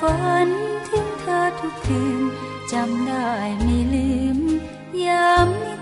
ฝันถึงเธอทุกคืนจำได้ไม่ลืมยามนิ